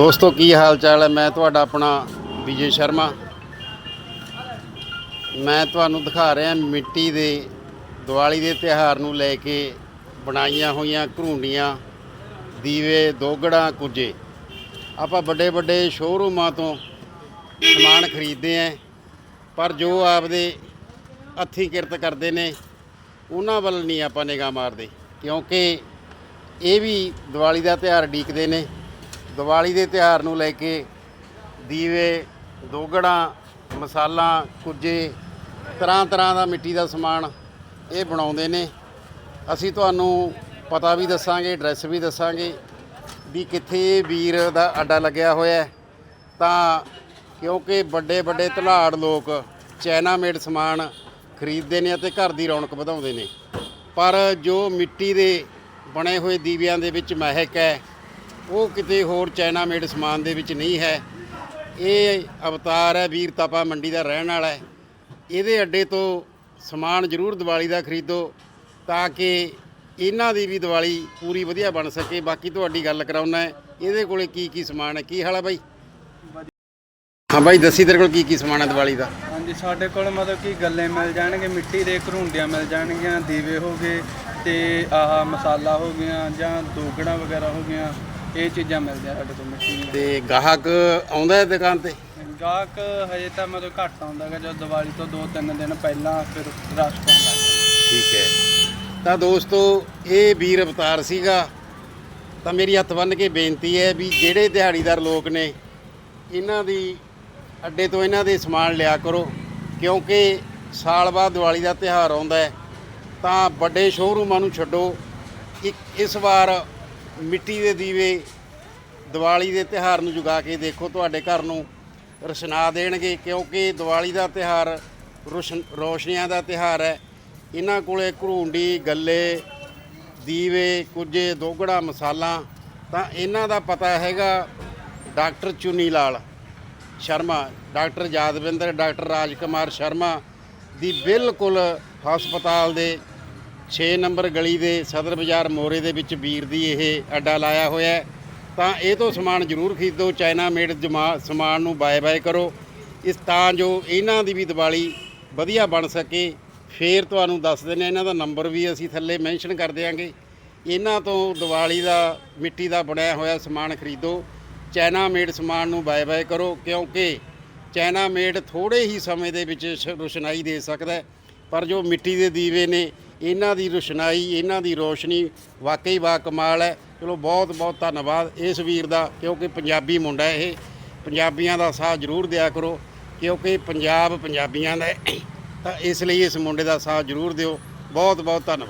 ਦੋਸਤੋ, ਕੀ ਹਾਲ ਚਾਲ ਹੈ? ਮੈਂ ਤੁਹਾਡਾ ਆਪਣਾ ਵਿਜੇ ਸ਼ਰਮਾ। ਮੈਂ ਤੁਹਾਨੂੰ ਦਿਖਾ ਰਿਹਾ ਮਿੱਟੀ ਦੇ ਦੀਵਾਲੀ ਦੇ ਤਿਉਹਾਰ ਨੂੰ ਲੈ ਕੇ ਬਣਾਈਆਂ ਹੋਈਆਂ ਘਰੂੰਡੀਆਂ, ਦੀਵੇ, ਦੋਗੜਾਂ, ਕੁਝੇ। ਆਪਾਂ ਵੱਡੇ ਵੱਡੇ ਸ਼ੋਰੂਮਾਂ ਤੋਂ ਸਮਾਨ ਖਰੀਦਦੇ ਆਂ ਪਰ ਜੋ ਆਪਦੇ ਹੱਥੀਂ ਕਿਰਤ ਕਰਦੇ ਨੇ, ਉਹਨਾਂ ਵੱਲ ਨਹੀਂ ਆਪਾਂ ਨਿਗਾਹ ਮਾਰਦੇ, ਕਿਉਂਕਿ ਇਹ ਵੀ ਦੀਵਾਲੀ ਦਾ ਤਿਉਹਾਰ ਡੀਕਦੇ ਨੇ। ਦੀਵਾਲੀ ਦੇ ਤਿਉਹਾਰ ਨੂੰ ਲੈ ਕੇ ਦੀਵੇ ਦੋਗੜਾਂ ਮਸਾਲਾ, ਕੁੱਜੇ, ਤਰ੍ਹਾਂ ਤਰ੍ਹਾਂ ਦਾ ਮਿੱਟੀ ਦਾ ਸਮਾਨ ਇਹ ਬਣਾਉਂਦੇ ਨੇ। ਅਸੀਂ ਤੁਹਾਨੂੰ ਪਤਾ ਵੀ ਦੱਸਾਂਗੇ, ਐਡਰੈਸ ਵੀ ਦੱਸਾਂਗੇ ਵੀ ਕਿੱਥੇ ਵੀਰ ਦਾ ਅੱਡਾ ਲੱਗਿਆ ਹੋਇਆ ਤਾਂ ਕਿਉਂਕਿ ਵੱਡੇ ਵੱਡੇ ਧਨਾੜ ਲੋਕ ਚਾਈਨਾ ਮੇਡ ਸਮਾਨ ਖਰੀਦਦੇ ਨੇ ਅਤੇ ਘਰ ਦੀ ਰੌਣਕ ਵਧਾਉਂਦੇ ਨੇ। ਪਰ ਜੋ ਮਿੱਟੀ ਦੇ ਬਣੇ ਹੋਏ ਦੀਵਿਆਂ ਦੇ ਵਿੱਚ ਮਹਿਕ ਹੈ ਉਹ ਕਿਤੇ ਹੋਰ ਚਾਈਨਾ ਮੇਡ ਸਮਾਨ ਦੇ ਵਿੱਚ ਨਹੀਂ ਹੈ। ਇਹ ਅਵਤਾਰ ਹੈ, ਵੀਰ ਤਾਪਾ ਮੰਡੀ ਦਾ ਰਹਿਣ ਵਾਲਾ ਹੈ। ਇਹਦੇ ਅੱਡੇ ਤੋਂ ਸਮਾਨ ਜ਼ਰੂਰ ਦੀਵਾਲੀ ਦਾ ਖਰੀਦੋ ਤਾਂ ਕਿ ਇਹਨਾਂ ਦੀ ਵੀ ਦੀਵਾਲੀ ਪੂਰੀ ਵਧੀਆ ਬਣ ਸਕੇ। ਬਾਕੀ ਤੁਹਾਡੀ ਗੱਲ ਕਰਾਉਣਾ ਹੈ, ਇਹਦੇ ਕੋਲੇ ਕੀ ਕੀ ਸਮਾਨ ਹੈ, ਕੀ ਹਾਲ ਹੈ ਬਾਈ? ਹਾਂ ਬਾਈ, ਦੱਸੀ ਤੇਰੇ ਕੋਲ ਕੀ ਕੀ ਸਮਾਨ ਹੈ ਦੀਵਾਲੀ ਦਾ? ਹਾਂਜੀ, ਸਾਡੇ ਕੋਲ ਮਤਲਬ ਕਿ ਗੱਲੇ ਮਿਲ ਜਾਣਗੇ, ਮਿੱਟੀ ਦੇ ਘਰੁੰਡੀਆਂ ਮਿਲ ਜਾਣਗੀਆਂ, ਦੀਵੇ ਹੋ ਗਏ ਤੇ ਆਹ ਮਸਾਲਾ ਹੋ ਗਿਆ ਜਾਂ ਦੋਗੜਾ ਵਗੈਰਾ ਹੋ ਗਿਆ। ਇਹ ਚੀਜ਼ਾਂ ਮਿਲਦੀਆਂ ਸਾਡੇ ਕੋਲ ਮਿੱਟੀ ਦੀਆਂ। ਤੇ ਗਾਹਕ ਆਉਂਦਾ ਹੈ ਦੁਕਾਨ ਤੇ? ਗਾਹਕ ਹਜੇ ਤਾਂ ਮਤਲਬ ਘੱਟ ਆਉਂਦਾ ਗਾ ਜਦੋਂ ਦੀਵਾਲੀ ਤੋਂ 2-3 ਦਿਨ ਪਹਿਲਾਂ ਫਿਰ ਰਸ਼ ਪਾਉਣ ਲੱਗ ਜਾਂਦਾ ਠੀਕ ਹੈ। ਤਾਂ ਦੋਸਤੋ ਇਹ ਵੀਰ ਅਵਤਾਰ ਸੀਗਾ। ਤਾਂ ਮੇਰੀ ਹੱਥ ਬੰਨ੍ਹ ਕੇ ਬੇਨਤੀ ਹੈ ਵੀ ਜਿਹੜੇ ਦਿਹਾੜੀਦਾਰ ਲੋਕ ਨੇ ਇਹਨਾਂ ਦੀ ਅੱਡੇ ਤੋਂ ਇਹਨਾਂ ਦੇ ਸਮਾਨ ਲਿਆ ਕਰੋ। ਕਿਉਂਕਿ ਸਾਲ ਬਾਅਦ ਦੀਵਾਲੀ ਦਾ ਤਿਉਹਾਰ ਆਉਂਦਾ ਹੈ ਤਾਂ ਵੱਡੇ ਸ਼ੋਰੂਮਾਂ ਨੂੰ ਛੱਡੋ। ਇੱਕ ਇਸ ਵਾਰ ਮਿੱਟੀ ਦੇ ਦੀਵੇ ਦੀਵਾਲੀ ਦੇ ਤਿਉਹਾਰ ਨੂੰ ਜੁਗਾ ਕੇ ਦੇਖੋ ਤੁਹਾਡੇ ਘਰ ਨੂੰ ਰਸਨਾ ਦੇਣਗੇ, ਕਿਉਂਕਿ ਦੀਵਾਲੀ ਦਾ ਤਿਉਹਾਰ ਰੋਸ਼ਨ, ਰੋਸ਼ਨੀਆਂ ਦਾ ਤਿਉਹਾਰ ਹੈ। ਇਹਨਾਂ ਕੋਲੇ ਘਰੂੰਡੀ, ਗੱਲੇ, ਦੀਵੇ, ਕੁਝੇ, ਦੋਗੜਾ, ਮਸਾਲਾ, ਤਾਂ ਇਹਨਾਂ ਦਾ ਪਤਾ ਹੈਗਾ doctor Chuni Lal Sharma, doctor Yadvinder doctor Rajkumar Sharma ਦੀ ਬਿਲਕੁਲ ਹਸਪਤਾਲ ਦੇ 6 ਨੰਬਰ ਗਲੀ ਦੇ ਸਦਰ ਬਾਜ਼ਾਰ ਮੋਰੇ ਦੇ ਵਿੱਚ ਵੀਰ ਦੀ ਇਹ ਅੱਡਾ ਲਾਇਆ ਹੋਇਆ ਹੈ। ਤਾਂ ਇਹ ਤੋਂ ਸਮਾਨ ਜ਼ਰੂਰ ਖਰੀਦੋ, ਚਾਈਨਾ ਮੇਡ ਜਮਾ- ਸਮਾਨ ਨੂੰ ਬਾਏ ਬਾਏ ਕਰੋ। ਇਸ ਤਾਂ ਜੋ ਇਹਨਾਂ ਦੀ ਵੀ ਦੀਵਾਲੀ ਵਧੀਆ ਬਣ ਸਕੇ। ਫੇਰ ਤੁਹਾਨੂੰ ਦੱਸ ਦਿੰਦੇ ਇਹਨਾਂ ਦਾ ਨੰਬਰ ਵੀ ਅਸੀਂ ਥੱਲੇ ਮੈਂਸ਼ਨ ਕਰ ਦਿਆਂਗੇ। ਇਹਨਾਂ ਤੋਂ ਦੀਵਾਲੀ ਦਾ, ਮਿੱਟੀ ਦਾ ਬਣਿਆ ਹੋਇਆ ਸਮਾਨ ਖਰੀਦੋ। ਚਾਈਨਾ ਮੇਡ ਸਮਾਨ ਨੂੰ ਬਾਏ ਬਾਏ ਕਰੋ, ਕਿਉਂਕਿ ਚਾਈਨਾ ਮੇਡ ਥੋੜੇ ਹੀ ਸਮੇਂ ਦੇ ਵਿੱਚ ਸ਼- ਰੁਸ਼ਨਾਈ ਦੇ ਸਕਦਾ ਪਰ ਜੋ ਮਿੱਟੀ ਦੇ ਦੀਵੇ ਨੇ ਇਹਨਾਂ ਦੀ ਰੁਸ਼ਨਾਈ, ਇਹਨਾਂ ਦੀ ਰੋਸ਼ਨੀ ਵਾਕਈ ਬਾ ਕਮਾਲ ਹੈ। ਚਲੋ ਬਹੁਤ ਬਹੁਤ ਧੰਨਵਾਦ ਇਸ ਵੀਰ ਦਾ, ਕਿਉਂਕਿ ਪੰਜਾਬੀ ਮੁੰਡਾ ਇਹ। ਪੰਜਾਬੀਆਂ ਦਾ ਸਾਥ ਜ਼ਰੂਰ ਦਿਆ ਕਰੋ, ਕਿਉਂਕਿ ਪੰਜਾਬ ਪੰਜਾਬੀਆਂ ਦਾ ਤਾਂ ਇਸ ਲਈ ਇਸ ਮੁੰਡੇ ਦਾ ਸਾਥ ਜ਼ਰੂਰ ਦਿਓ। ਬਹੁਤ ਬਹੁਤ ਧੰਨਵਾਦ।